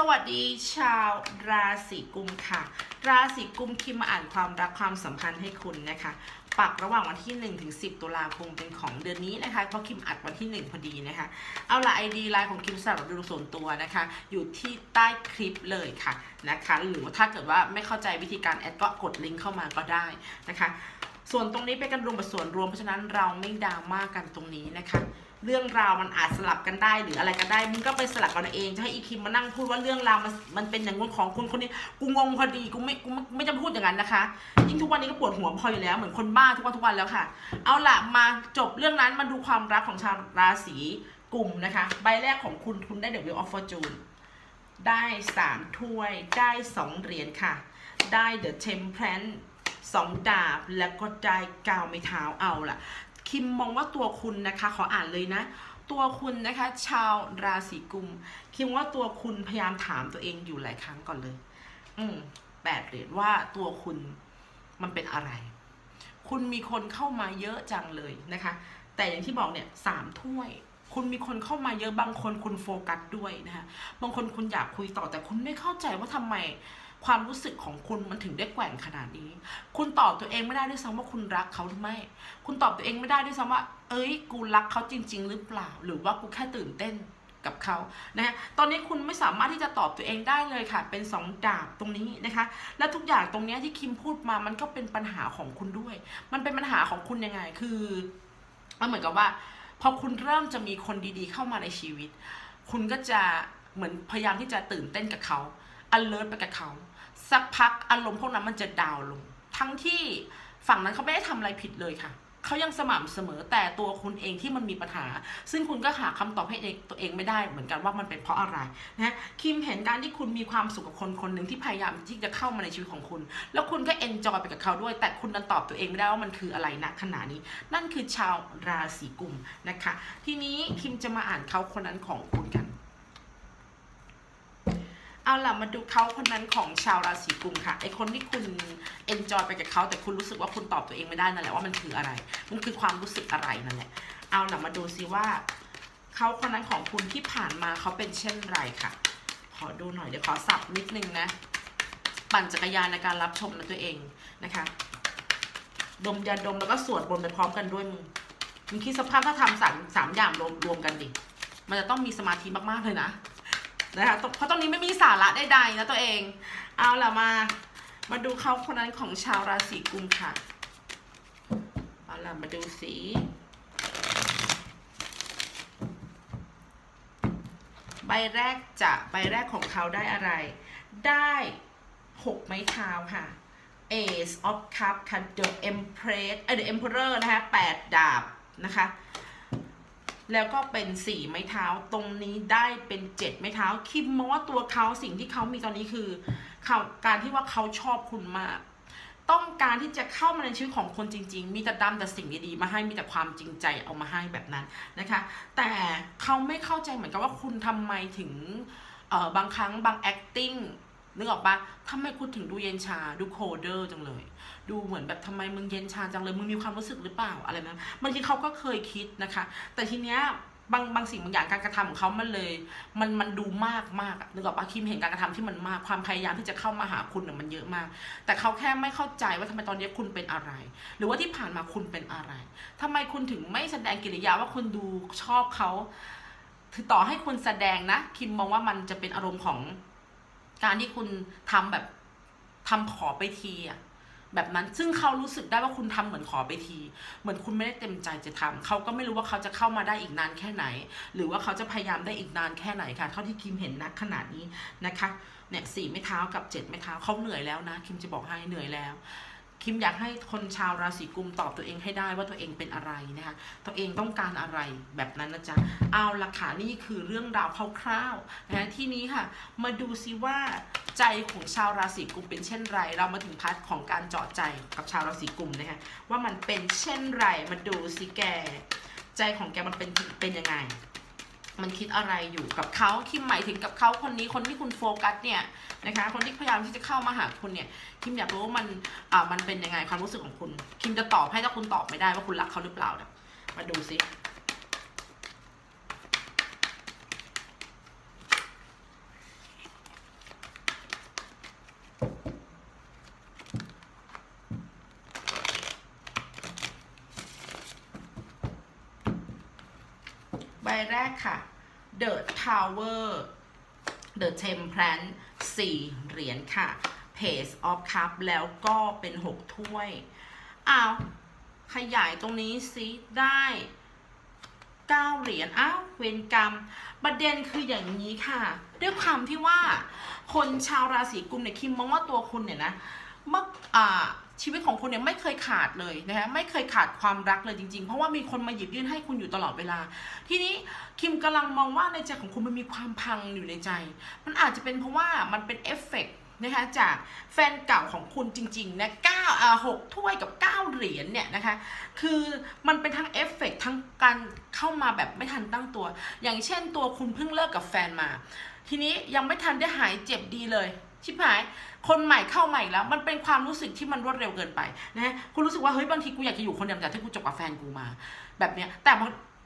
สวัสดีชาวราศีกุมค่ะ ราศีกุมคิมมาอ่านความรักความสัมพันธ์ให้คุณนะคะ ปักระหว่างวันที่ 1 ถึง 10 ตุลาคมเป็นของเดือนนี้นะคะ เพราะคิมอัดวันที่ 1 พอดีนะคะ เอาละไอดีไลน์ของคิมสำหรับดูส่วนตัวนะคะ อยู่ที่ใต้คลิปเลยค่ะนะคะ หรือว่าถ้าเกิดว่าไม่เข้าใจวิธีการแอดก็กดลิงก์เข้ามาก็ได้นะคะ ส่วนตรงนี้เป็นการรวมกับส่วนรวมเพราะฉะนั้นเราไม่ดราม่ากันตรงนี้นะคะ เรื่องราวมันอาจสลับกันได้หรืออะไรก็ได้มึงก็ไปสลับกันเองจะให้อีคิมมานั่งพูดว่าเรื่องราวมันมันเป็นอย่างงู้นของคุณคนนี้กูงงพอดีกูไม่กูไม่ไม่จะพูดอย่างนั้นนะคะ ยิ่งทุกวันนี้ก็ปวดหัวพออยู่แล้วเหมือนคนบ้าทุกวันทุกวันแล้วค่ะ เอาล่ะมาจบเรื่องนั้นมาดูความรักของชาวราศีกุมนะคะ ใบแรกของคุณคุณได้เดวิลออฟฟอร์จูนได้สามถ้วยได้สองเหรียญค่ะ ได้เดอะเทมเพลนสองดาบแล้วก็ได้กาวไม่เท้าเอาล่ะ คิมมองว่าตัวคุณนะคะ ขออ่านเลยนะ ตัวคุณนะคะ ชาวราศีกุม คิมว่าตัวคุณพยายามถามตัวเองอยู่หลายครั้งก่อนเลย อืมแปดเหรียญว่าตัวคุณมันเป็นอะไร คุณมีคนเข้ามาเยอะจังเลยนะคะ แต่อย่างที่บอกเนี่ยสามถ้วยคุณมีคนเข้ามาเยอะบางคนคุณโฟกัสด้วยนะคะบางคนคุณอยากคุยต่อแต่คุณไม่เข้าใจว่าทำไม ความรู้สึกของคุณมันถึงได้แกว่งขนาดนี้ คุณตอบตัวเองไม่ได้ด้วยซ้ำว่าคุณรักเขาหรือไม่ คุณตอบตัวเองไม่ได้ด้วยซ้ำว่า เอ้ย กูรักเขาจริง ๆ หรือเปล่า หรือว่ากูแค่ตื่นเต้นกับเขานะฮะตอนนี้คุณไม่สามารถที่จะตอบตัวเองได้เลยค่ะ เป็นสองดาบตรงนี้นะคะ และทุกอย่างตรงนี้ที่คิมพูดมามันก็เป็นปัญหาของคุณด้วย มันเป็นปัญหาของคุณยังไง คือมันเหมือนกับว่า พอคุณเริ่มจะมีคนดีๆ เข้ามาในชีวิต คุณก็จะเหมือนพยายามที่จะตื่นเต้นกับเขา alert ไปกับเขา สักพักอารมณ์พวกนั้นมันจะดาวลง ทั้งที่ฝั่งนั้นเขาไม่ได้ทำอะไรผิดเลยค่ะเขายังสม่ำเสมอแต่ตัวคุณเองที่มันมีปัญหา ซึ่งคุณก็หาคำตอบให้ตัวเองไม่ได้เหมือนกันว่ามันเป็นเพราะอะไรนะคิมเห็นการที่คุณมีความสุขกับคนคนหนึ่งที่พยายามที่จะเข้ามาในชีวิตของคุณ แล้วคุณก็เอนจอยไปกับเขาด้วย แต่คุณดันตอบตัวเองไม่ได้ว่ามันคืออะไรณขณะนี้ นั่นคือชาวราศีกุมนะคะ ทีนี้คิมจะมาอ่านเขาคนนั้นของคุณกัน เอาล่ะมาดูเขาคนนั้นของชาวราศีกุมค่ะไอคนที่คุณเอนจอยไปกับเขาแต่คุณรู้สึกว่าคุณตอบตัวเองไม่ได้นั่นแหละว่ามันคืออะไร มันคือความรู้สึกอะไรนั่นแหละเอาล่ะมาดูซิว่าเขาคนนั้นของคุณที่ผ่านมาเขาเป็นเช่นไรค่ะ ขอดูหน่อยเดี๋ยวขอสับนิดนึงนะ ปั่นจักรยานในการรับชมนะตัวเองนะคะ ดมยาดมแล้วก็สวดบนต์ไปพร้อมกันด้วยมึงมึงคิดสภาพถ้าทำสามสามอย่างรวมรวมกันดิมันจะต้องมีสมาธิมากๆเลยนะ นะคะเพราะตรงนี้ไม่มีสาระใดๆนะตัวเอง เอาล่ะมา มาดูเขาคนนั้นของชาวราศีกุมค่ะ เอาล่ะมาดูสีใบแรกจะใบแรกของเขาได้อะไร ได้หกไม้เท้าค่ะ Ace of Cup ค่ะ The Empress เอ้ The Emperor นะคะแปดดาบนะคะ แล้วก็เป็นสี่ไม้เท้าตรงนี้ได้เป็นเจ็ดไม้เท้า คิมมองว่าตัวเขาสิ่งที่เขามีตอนนี้คือเขาการที่ว่าเขาชอบคุณมาก ต้องการที่จะเข้ามาในชีวิตของคนจริง ๆ มีแต่ดำแต่สิ่งดีๆมาให้มีแต่ความจริงใจเอามาให้แบบนั้นนะคะ แต่เขาไม่เข้าใจเหมือนกันว่าคุณทำไมถึงเออบางครั้งบาง acting นึกออกปะทำไมคุณถึงดูเย็นชา ดูโคเดอร์จังเลย ดูเหมือนแบบทำไมมึงเย็นชาจังเลย มึงมีความรู้สึกหรือเปล่าอะไรนะบางทีเขาก็เคยคิดนะคะ แต่ทีเนี้ยบางบางสิ่งบางอย่างการกระทำของเขามันเลย มันมันดูมากมากนึกออกปะคิมเห็นการกระทำที่มันมากความพยายามที่จะเข้ามาหาคุณเนี่ยมันเยอะมาก แต่เขาแค่ไม่เข้าใจว่าทำไมตอนนี้คุณเป็นอะไร หรือว่าที่ผ่านมาคุณเป็นอะไรทำไมคุณถึงไม่แสดงกิริยาว่าคุณดูชอบเขา ถือต่อให้คุณแสดงนะ คิมมองว่ามันจะเป็นอารมณ์ของ การที่คุณทำแบบทำขอไปทีอะแบบนั้นซึ่งเขารู้สึกได้ว่าคุณทำเหมือนขอไปที เหมือนคุณไม่ได้เต็มใจจะทำเขาก็ไม่รู้ว่าเขาจะเข้ามาได้อีกนานแค่ไหน หรือว่าเขาจะพยายามได้อีกนานแค่ไหนค่ะเท่าที่คิมเห็นนะขนาดนี้นะคะเนี่ยสี่ไม่เท้ากับเจ็ดไม่เท้าเขาเหนื่อยแล้วนะคิมจะบอกให้เหนื่อยแล้ว คิมอยากให้คนชาวราศีกุมตอบตัวเองให้ได้ว่าตัวเองเป็นอะไรนะคะ ตัวเองต้องการอะไรแบบนั้นนะจ๊ะ เอาละค่ะนี่คือเรื่องราวคร่าวๆนะที่นี้ค่ะ มาดูซิว่าใจของชาวราศีกุมเป็นเช่นไร เรามาถึงพาร์ทของการเจาะใจกับชาวราศีกุมนะคะว่ามันเป็นเช่นไร มาดูสิแก ใจของแกมันเป็นเป็นยังไง มันคิดอะไรอยู่กับเขาคิมหมายถึงกับเขาคนนี้คนที่คุณโฟกัสเนี่ยนะคะ คนที่พยายามที่จะเข้ามาหาคุณเนี่ยคิมอยากรู้ว่ามันอ่ามันเป็นยังไงความรู้สึกของคุณ คิมจะตอบให้ถ้าคุณตอบไม่ได้ว่าคุณรักเขาหรือเปล่าเนี่ยมาดูสิ แรกค่ะ The Tower The Temperance 4เหรียญค่ะ Page of Cup แล้วก็เป็น6ถ้วยอ้าวขยายตรงนี้ซิได้9เหรียญอ้าวเวรกรรม ประเด็นคืออย่างนี้ค่ะ ด้วยความที่ว่า คนชาวราศีกุมเนี่ยคิมมองว่าตัวคุณเนี่ยนะเมื่ออ่า ชีวิตของคุณเนี่ยไม่เคยขาดเลยนะคะไม่เคยขาดความรักเลยจริงๆ เพราะว่ามีคนมาหยิบยื่นให้คุณอยู่ตลอดเวลา ทีนี้คิมกำลังมองว่าในใจของคุณมันมีความพังอยู่ในใจ มันอาจจะเป็นเพราะว่ามันเป็นเอฟเฟกต์นะคะจากแฟนเก่าของคุณจริงๆนะเก้าอ่าหกถ้วยกับเก้าเหรียญเนี่ยนะคะคือมันเป็นทั้งเอฟเฟกต์ทั้งการเข้ามาแบบไม่ทันตั้งตัว อย่างเช่นตัวคุณเพิ่งเลิกกับแฟนมา ทีนี้ยังไม่ทันได้หายเจ็บดีเลย ชิบหาย คนใหม่เข้าใหม่แล้ว มันเป็นความรู้สึกที่มันรวดเร็วเกินไปนะคุณรู้สึกว่าเฮ้ยบางทีกูอยากจะอยู่คนเดียวจากที่กูจบกับแฟนกูมา แบบเนี้ยแต่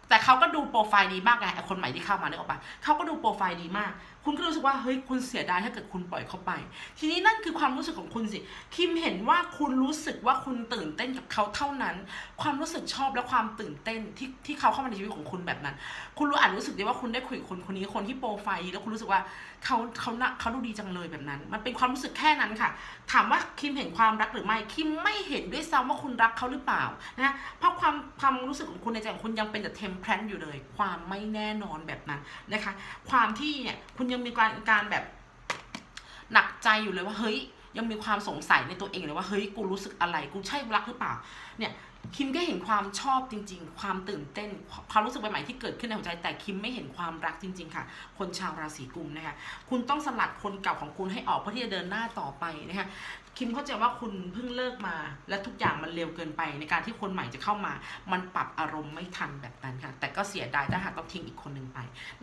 แต่เขาก็ดูโปรไฟล์ดีมากไงคนใหม่ที่เข้ามาเนี่ยออกปะเขาก็ดูโปรไฟล์ดีมากคุณก็รู้สึกว่าเฮ้ยคุณเสียดายถ้าเกิดคุณปล่อยเขาไป ทีนี้นั่นคือความรู้สึกของคุณสิคิมเห็นว่าคุณรู้สึกว่าคุณตื่นเต้นกับเขาเท่านั้น ความรู้สึกชอบและความตื่นเต้นที่ที่เขาเข้ามาในชีวิตของคุณแบบนั้น คุณรู้อาจรู้สึกได้ว่าคุณได้คุยกับคนคนนี้คนที่โปรไฟล์แล้วคุณรู้สึกว่าเขาเขาน่ะเขาดูดีจังเลยแบบนั้น มันเป็นความรู้สึกแค่นั้นค่ะ ถามว่าคิมเห็นความรักหรือไม่คิมไม่เห็นด้วยซ้ำว่าคุณรักเขาหรือเปล่านะเพราะความความรู้สึกของคุณในใจของคุณยังเป็นแต่เทมเพลนอยู่เลย ความไม่แน่นอนแบบนั้นนะคะ ความที่เนี่ยคุณยังมีการการแบบหนักใจอยู่เลยว่าเฮ้ย ยังมีความสงสัยในตัวเองเลยว่าเฮ้ยกูรู้สึกอะไรกูใช่รักหรือเปล่า เนี่ยคิมก็เห็นความชอบจริง ๆ ความตื่นเต้น ความรู้สึกใหม่ๆที่เกิดขึ้นในหัวใจแต่คิมไม่เห็นความรักจริง ๆ ค่ะ คนชาวราศีกุมนะคะคุณต้องสลัดคนเก่าของคุณให้ออกเพื่อที่จะเดินหน้าต่อไปนะคะ คิมเข้าใจว่าคุณเพิ่งเลิกมา และทุกอย่างมันเร็วเกินไป ในการที่คนใหม่จะเข้ามา มันปรับอารมณ์ไม่ทันแบบนั้นค่ะ แต่ก็เสียดายถ้าหากต้องทิ้งอีกคนหนึ่งไป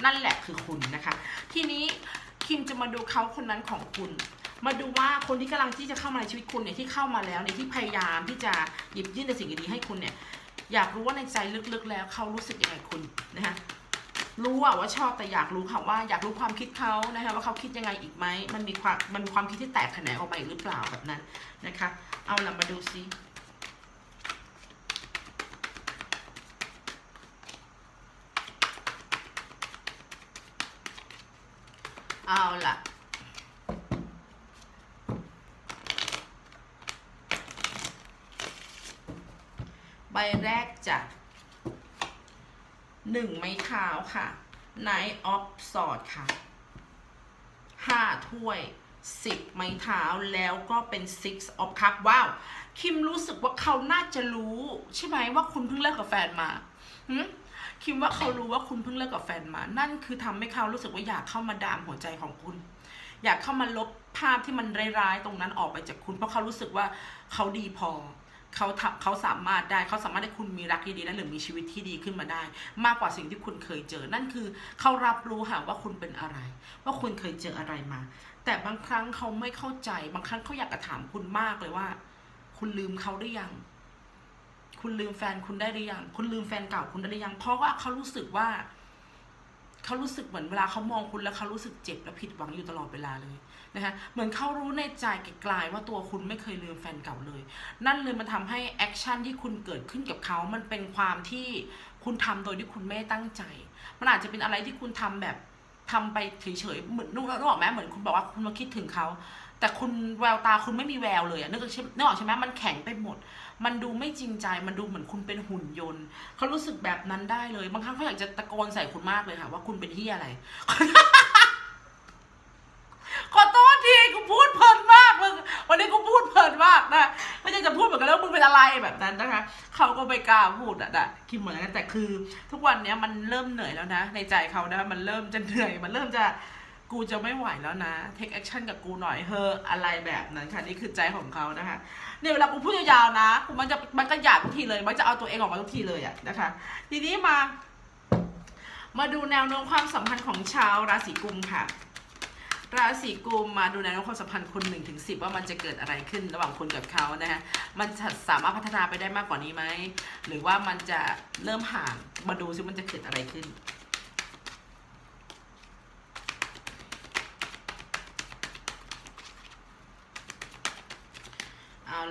นั่นแหละคือคุณนะคะ ทีนี้คิมจะมาดูเขาคนนั้นของคุณ มาดูว่าคนที่กำลังที่จะเข้ามาในชีวิตคุณเนี่ยที่เข้ามาแล้วเนี่ยที่พยายามที่จะหยิบยื่นแต่สิ่งดีๆให้คุณเนี่ยอยากรู้ว่าในใจลึกๆแล้วเขารู้สึกยังไงคุณนะคะ รู้อะว่าชอบแต่อยากรู้ค่ะว่าอยากรู้ความคิดเขานะคะว่าเขาคิดยังไงอีกไหมมันมีความมันมีความคิดที่แตกแขนงออกไปหรือเปล่าแบบนั้นนะคะ เอาล่ะมาดูซิเอาล่ะใบแรกจะ หนึ่งไม้เท้าค่ะ Nine of s w o r d ค่ะห้าถ้วยสิบไม้เท้าแล้วก็เป็น Six of Cup ว้าว คิมรู้สึกว่าเขาน่าจะรู้ ใช่ไหมว่าคุณเพิ่งเลิกกับแฟนมาหืมคิมว่าเขารู้ว่าคุณเพิ่งเลิกกับแฟนมา นั่นคือทำให้เขารู้สึกว่าอยากเข้ามาดามหัวใจของคุณ อยากเข้ามาลบภาพที่มันร้ายๆ ตรงนั้นออกไปจากคุณ เพราะเขารู้สึกว่าเขาดีพอ เขาทำเขาสามารถได้เขาสามารถให้คุณมีรักที่ดีและหรือมีชีวิตที่ดีขึ้นมาได้ มากกว่าสิ่งที่คุณเคยเจอ นั่นคือเขารับรู้ค่ะว่าคุณเป็นอะไร ว่าคุณเคยเจออะไรมา แต่บางครั้งเขาไม่เข้าใจ บางครั้งเขาอยากจะถามคุณมากเลยว่า คุณลืมเขาหรือยัง คุณลืมแฟนคุณได้หรือยัง คุณลืมแฟนเก่าคุณได้หรือยัง เพราะว่าเขารู้สึกว่า เขารู้สึกเหมือนเวลาเขามองคุณแล้วเขารู้สึกเจ็บและผิดหวังอยู่ตลอดเวลาเลยนะคะเหมือนเขารู้ในใจไกลๆว่าตัวคุณไม่เคยลืมแฟนเก่าเลย นั่นเลยมันทำให้แอคชั่นที่คุณเกิดขึ้นกับเขามันเป็นความที่คุณทำโดยที่คุณไม่ตั้งใจ มันอาจจะเป็นอะไรที่คุณทำแบบทำไปเฉยๆเหมือนนึกนึกออกไหมเหมือนคุณบอกว่าคุณมาคิดถึงเขา แต่คุณแววตาคุณไม่มีแววเลยอะนึกออกใช่นึกออกใช่ไหมมันแข็งไปหมด มันดูไม่จริงใจ มันดูเหมือนคุณเป็นหุ่นยนต์ เขารู้สึกแบบนั้นได้เลย บางครั้งเขาอยากจะตะโกนใส่คุณมากเลยค่ะ ว่าคุณเป็นที่อะไร ขอโทษทีกูพูดเพลินมากมึงวันนี้กูพูดเพลินมากนะไม่ใช่จะพูดเหมือนกันแล้วมึงเป็นอะไรแบบนั้นนะคะ เขาก็ไม่กล้าพูดอะนะคิดเหมือนกันแต่คือ ทุกวันเนี้ยมันเริ่มเหนื่อยแล้วนะ ในใจเขานะ มันเริ่มจะเหนื่อย มันเริ่มจะ กูจะไม่ไหวแล้วนะ take action กับกูหน่อยเฮออะไรแบบนั้นค่ะ นี่คือใจของเขานะคะเนี่ยเวลากูพูดยาวๆนะกูมันจะมันก็หยาบทุกทีเลยมันจะเอาตัวเองออกมาทุกทีเลยอะนะคะ ทีนี้มา มาดูแนวโน้มความสัมพันธ์ของชาวราศีกุมค่ะ ราศีกุมมาดูแนวโน้มความสัมพันธ์คุณหนึ่งถึงสิว่ามันจะเกิดอะไรขึ้นระหว่างคุณกับเขานะฮะมันจะสามารถพัฒนาไปได้มากกว่านี้ไหมหรือว่ามันจะเริ่มห่างมาดูซิมันจะเกิดอะไรขึ้น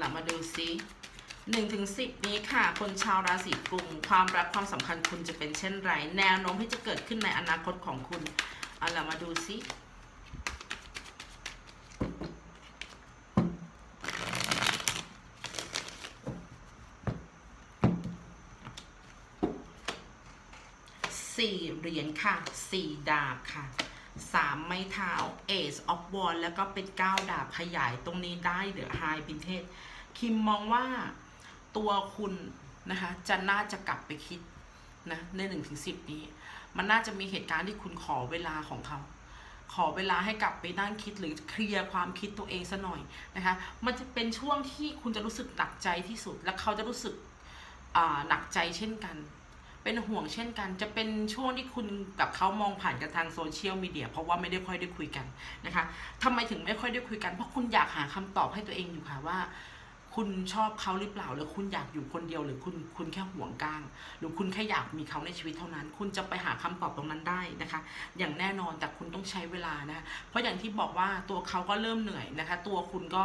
ล่ะมาดูซิหนึ่งถึงสิบนี้ค่ะ คนชาวราศีกุมความรักความสัมพันธ์คุณจะเป็นเช่นไร แนวโน้มที่จะเกิดขึ้นในอนาคตของคุณเอาล่ะมาดูซิสี่เหรียญค่ะสี่ดาบค่ะ สามไม้เท้า Ace of w a n d แล้วก็เป็นเก้าดาบขยายตรงนี้ได้เหลือ High พินเทศคิมมองว่าตัวคุณนะคะจะน่าจะกลับไปคิดนะในหนึ่งถึงสิบนี้ มันน่าจะมีเหตุการณ์ที่คุณขอเวลาของเขา ขอเวลาให้กลับไปนั่งคิดหรือเคลียร์ความคิดตัวเองซะหน่อยนะคะ มันจะเป็นช่วงที่คุณจะรู้สึกหนักใจที่สุด และเขาจะรู้สึกหนักใจเช่นกัน เป็นห่วงเช่นกัน จะเป็นช่วงที่คุณกับเขามองผ่านกันทางโซเชียลมีเดียเพราะว่าไม่ได้ค่อยได้คุยกันนะคะทำไมถึงไม่ค่อยได้คุยกัน เพราะคุณอยากหาคำตอบให้ตัวเองอยู่ค่ะว่า คุณชอบเขาหรือเปล่าหรือคุณอยากอยู่คนเดียวหรือคุณคุณแค่ห่วงก้าง หรือคุณแค่อยากมีเขาในชีวิตเท่านั้น คุณจะไปหาคำตอบตรงนั้นได้นะคะ อย่างแน่นอนแต่คุณต้องใช้เวลานะคะเพราะอย่างที่บอกว่าตัวเขาก็เริ่มเหนื่อยนะคะ ตัวคุณก็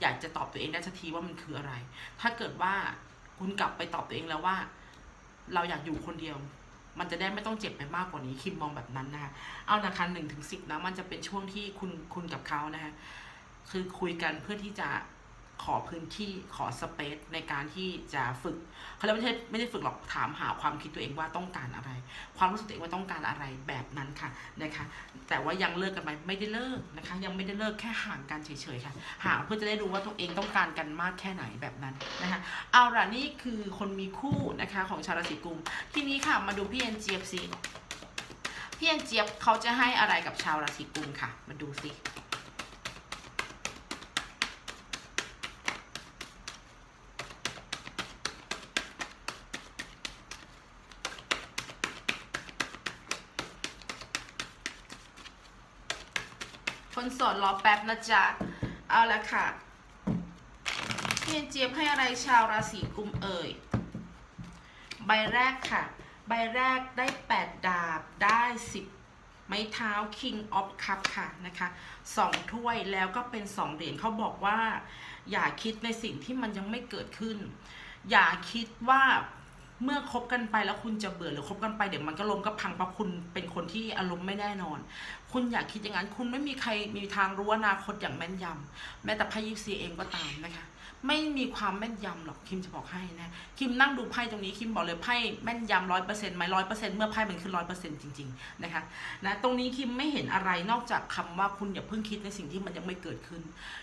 อยากจะตอบตัวเองได้สักทีว่ามันคืออะไร ถ้าเกิดว่าคุณกลับไปตอบตัวเองแล้วว่า เราอยากอยู่คนเดียว มันจะได้ไม่ต้องเจ็บไปมากกว่านี้ คิมมองแบบนั้นนะคะเอานะคะหนึ่งถึงสิบนะมันจะเป็นช่วงที่คุณคุณกับเขานะคะคือคุยกันเพื่อที่จะ ขอพื้นที่ขอสเปซในการที่จะฝึกเขาเรียกไม่ใช่ไม่ได้ฝึกหรอกถามหาความคิดตัวเองว่าต้องการอะไร ความรู้สึกตัวเองว่าต้องการอะไรแบบนั้นค่ะนะคะ แต่ว่ายังเลิกกันไหมไม่ได้เลิกนะคะ ยังไม่ได้เลิกแค่ห่างกันเฉยๆค่ะห่างเพื่อจะได้รู้ว่าตัวเองต้องการกันมากแค่ไหนแบบนั้นนะคะเอาล่ะนี่คือคนมีคู่นะคะของชาวราศีกุมทีนี้ค่ะมาดูพี่เอ็นเจี๊ยบสิพี่เอ็นเจี๊ยบเขาจะให้อะไรกับชาวราศีกุมค่ะ มาดูสิ นสดรอแป๊บนะจ๊ะ เอาละค่ะพี่เอ็นเจี๊ยบให้อะไรชาวราศีกุมเอ่ย ใบแรกค่ะ ใบแรกได้ 8 ดาบได้ 10 ไม้เท้า King of Cup ค่ะนะคะสองถ้วยแล้วก็เป็น 2 เหรียญเขาบอกว่า อย่าคิดในสิ่งที่มันยังไม่เกิดขึ้น อย่าคิดว่า เมื่อคบกันไปแล้วคุณจะเบื่อหรือคบกันไปเดี๋ยวมันก็ล้มก็พังเพราะคุณเป็นคนที่อารมณ์ไม่แน่นอน คุณอยากคิดอย่างนั้น คุณไม่มีใครมีทางรู้อนาคตอย่างแม่นยำแม้แต่พ่ยิปซีเองก็ตามนะคะ ไม่มีความแม่นยำหรอกคิมจะบอกให้นะคิมนั่งดูไพ่ตรงนี้คิมบอกเลยไพ่แม่นยำร้อยเปอร์เซ็นต์ไหมร้อยเปอร์เซ็นต์เมื่อไพ่มันขึ้นร้อยเปอร์เซ็นต์จริงๆนะคะนะตรงนี้คิมไม่เห็นอะไรนอกจากคำว่าคุณอย่าเพิ่งคิดในสิ่งที่มันยังไม่เกิดขึ้น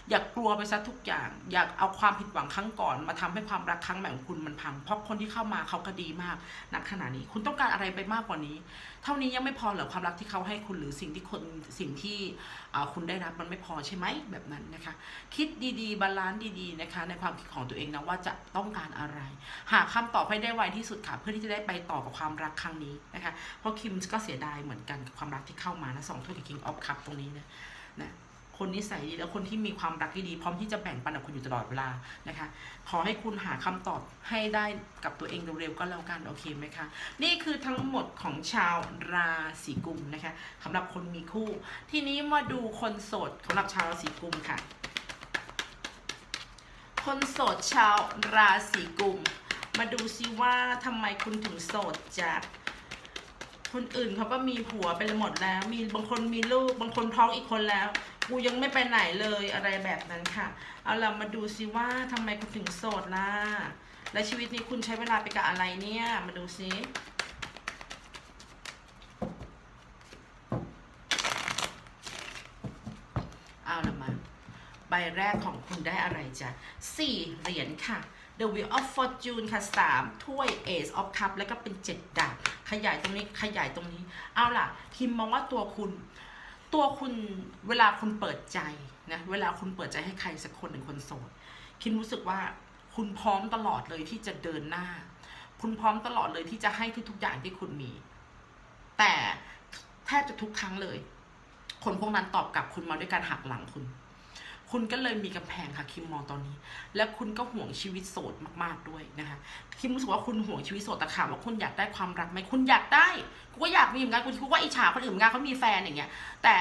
อย่ากลัวไปซะทุกอย่าง อยากเอาความผิดหวังครั้งก่อน มาทำให้ความรักครั้งใหม่ของคุณมันพัง เพราะคนที่เข้ามาเขาก็ดีมากณขณะนี้ คุณต้องการอะไรไปมากกว่านี้ เท่านี้ยังไม่พอเหรอความรักที่เขาให้คุณหรือสิ่งที่คนสิ่งที่คุณได้รับมันไม่พอใช่ไหมแบบนั้นนะคะ คิดดีๆบาลานซ์ดีๆนะคะในความคิดของตัวเองนะว่าจะต้องการอะไร หาคำตอบให้ได้ไวที่สุดค่ะเพื่อที่จะได้ไปต่อกับความรักครั้งนี้นะคะเพราะคิมก็เสียดายเหมือนกันกับความรักที่เข้ามานะสองถ้วยกับ King of Cup ตรงนี้นะนะคนนิสัยดีแล้วคนที่มีความรักที่ดี พร้อมที่จะแบ่งปันกับคุณอยู่ตลอดเวลานะคะ ขอให้คุณหาคำตอบให้ได้กับตัวเองเร็วๆก็แล้วกันโอเคไหมคะ นี่คือทั้งหมดของชาวราศีกุมนะคะสำหรับคนมีคู่ ทีนี้มาดูคนโสดสำหรับชาวราศีกุมค่ะ คนโสดชาวราศีกุม มาดูซิว่าทำไมคุณถึงโสดจากคนอื่นเขาก็มีผัวไปหมดแล้ว มีบางคนมีลูก บางคนท้องอีกคนแล้ว กูยังไม่ไปไหนเลยอะไรแบบนั้นค่ะ เอาล่ะมาดูซิว่าทำไมคุณถึงโสดล่ะ และชีวิตนี้คุณใช้เวลาไปกับอะไรเนี่ย มาดูซิ เอาละมา ใบ แรกของคุณได้อะไรจ้ะสี่เหรียญค่ะ The Wheel of Fortune ค่ะสามถ้วย Ace of Cup แล้วก็เป็นเจ็ดดาบขยายตรงนี้ขยายตรงนี้ เอาล่ะคิมมองว่าตัวคุณ ตัวคุณเวลาคุณเปิดใจนะเวลาคุณเปิดใจให้ใครสักคนหนึ่งคนโสดคิมรู้สึกว่าคุณพร้อมตลอดเลยที่จะเดินหน้า คุณพร้อมตลอดเลยที่จะให้ทุกๆอย่างที่คุณมี แต่แทบจะทุกครั้งเลย คนพวกนั้นตอบกลับคุณมาด้วยการหักหลังคุณ คุณก็เลยมีกำแพงค่ะคิมมองตอนนี้ และคุณก็ห่วงชีวิตโสดมากๆด้วยนะคะคิมรู้สึกว่าคุณห่วงชีวิตโสดแต่ถามว่าคุณอยากได้ความรักไหมคุณอยากได้กูก็อยากมีเหมือนกันกูกูก็อิจฉาคนอื่นเหมือนกันเขามีแฟนอย่างเงี้ยแต่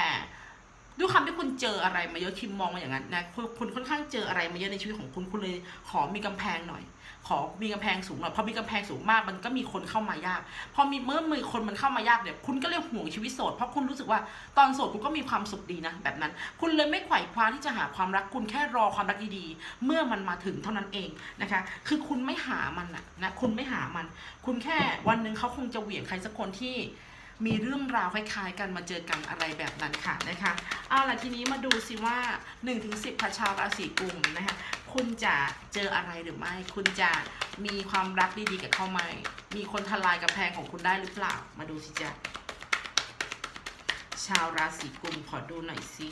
ด้วยคำที่คุณเจออะไรมาเยอะคิมมองมาอย่างนั้นนะคุณคุณค่อนข้างเจออะไรมาเยอะในชีวิตของคุณคุณเลยขอมีกำแพงหน่อย ขอมีกำแพงสูงหน่อยพอมีกำแพงสูงมากมันก็มีคนเข้ามายาก พอมีเมื่อมีคนมันเข้ามายากเนี่ยคุณก็เลยห่วงชีวิตโสดเพราะคุณรู้สึกว่าตอนโสดคุณก็มีความสุขดีนะ แบบนั้น คุณเลยไม่ไขว่คว้าที่จะหาความรักคุณแค่รอความรักดีๆเมื่อมันมาถึงเท่านั้นเองนะคะ คือคุณไม่หามันอะนะคุณไม่หามัน คุณแค่วันหนึ่งเขาคงจะเหวี่ยงใครสักคนที่ มีเรื่องราวคล้ายๆกันมาเจอกันอะไรแบบนั้นค่ะนะคะเอาล่ะทีนี้มาดูสิว่า1-10ถึง10ค่ะชาวราศีกุมนะคะคุณจะเจออะไรหรือไม่ คุณจะมีความรักดีๆกับเขาไหมมีคนทลายกำแพงของคุณได้หรือเปล่า มาดูสิจ้ะชาวราศีกุมขอดูหน่อยสิ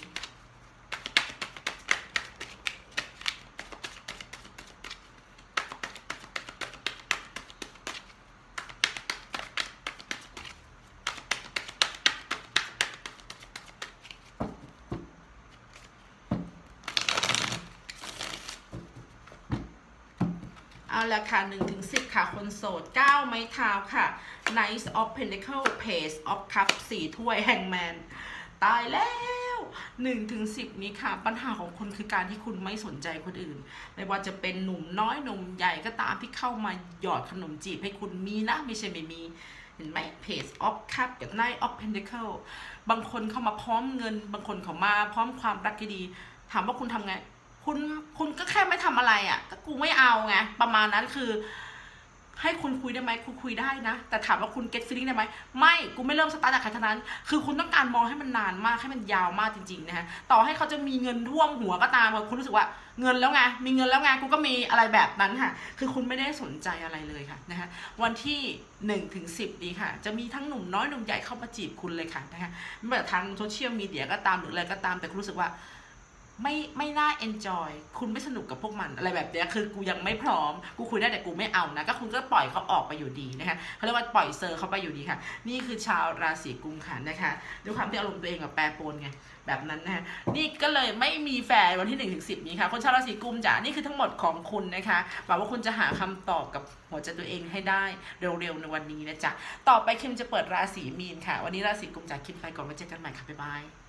เอาละค่ะ1ถึง10ค่ะ คนโสด 9 ไม้เท้าค่ะ Knight of Pentacle Page of Cups 4ถ้วยแห่งแมนตายแล้ว1ถึง10นี้ค่ะ ปัญหาของคุณคือการที่คุณไม่สนใจคนอื่น ไม่ว่าจะเป็นหนุ่มน้อยหนุ่มใหญ่ก็ตามที่เข้ามาหยอดขนมจีบให้คุณมีนะไม่ใช่ไม่มีเห็นไหม Page of Cup กับ Knight of Pentacle บางคนเข้ามาพร้อมเงิน บางคนเขามาพร้อมความรักที่ดี ถามว่าคุณทำไง คุณคุณก็แค่ไม่ทำอะไรอะ่ะก็กูไม่เอาไงประมาณนั้นคือ ให้คุณคุยได้ไหมคุณคุยได้นะ แต่ถามว่าคุณ get feeling ได้ไหมไม่กูไม่เริ่มสตาร์ทจากใครทั้งนั้น คือคุณต้องการมองให้มันนานมากให้มันยาวมากจริงๆนะฮะต่อให้เขาจะมีเงินท่วมหัวก็ตามคุณรู้สึกว่าเงินแล้วไงมีเงินแล้วไงกูก็มีอะไรแบบนั้นค่ะ คือคุณไม่ได้สนใจอะไรเลยค่ะนะฮะวันที่1ถึง10นี้ค่ะ จะมีทั้งหนุ่มน้อยหนุ่มใหญ่เข้ามาจีบคุณเลยค่ะนะคะไม่ว่าทางโซเชียลมีเดียก็ตามหรืออะไรก็ตามแต่คุณรู้สึกว่า ไม่ไม่น่า enjoy คุณไม่สนุกกับพวกมันอะไรแบบเนี้ยคือกูยังไม่พร้อม กูคุยได้แต่กูไม่เอานะ ก็คุณก็ปล่อยเขาออกไปอยู่ดีนะคะเขาเรียกว่าปล่อยเซอร์เขาไปอยู่ดีค่ะ นี่คือชาวราศีกุมค่ะนะคะด้วยความที่อารมณ์ตัวเองกับแปรปรวนไงแบบนั้นนะคะนี่ก็เลยไม่มีแฟนวันที่1นถึงสินี้ค่ะ คนชาวราศีกุมจ้ะนี่คือทั้งหมดของคุณนะคะหวังว่าคุณจะหาคำตอบกับหัวใจตัวเองให้ได้เร็วๆในวันนี้นะจ๊ะต่อไปคิมจะเปิดราศีมีนค่ะ วันนี้ราศีกุมจากคิมไปก่อนไว้เจอกันใหม่ค่ะบ๊ายบาย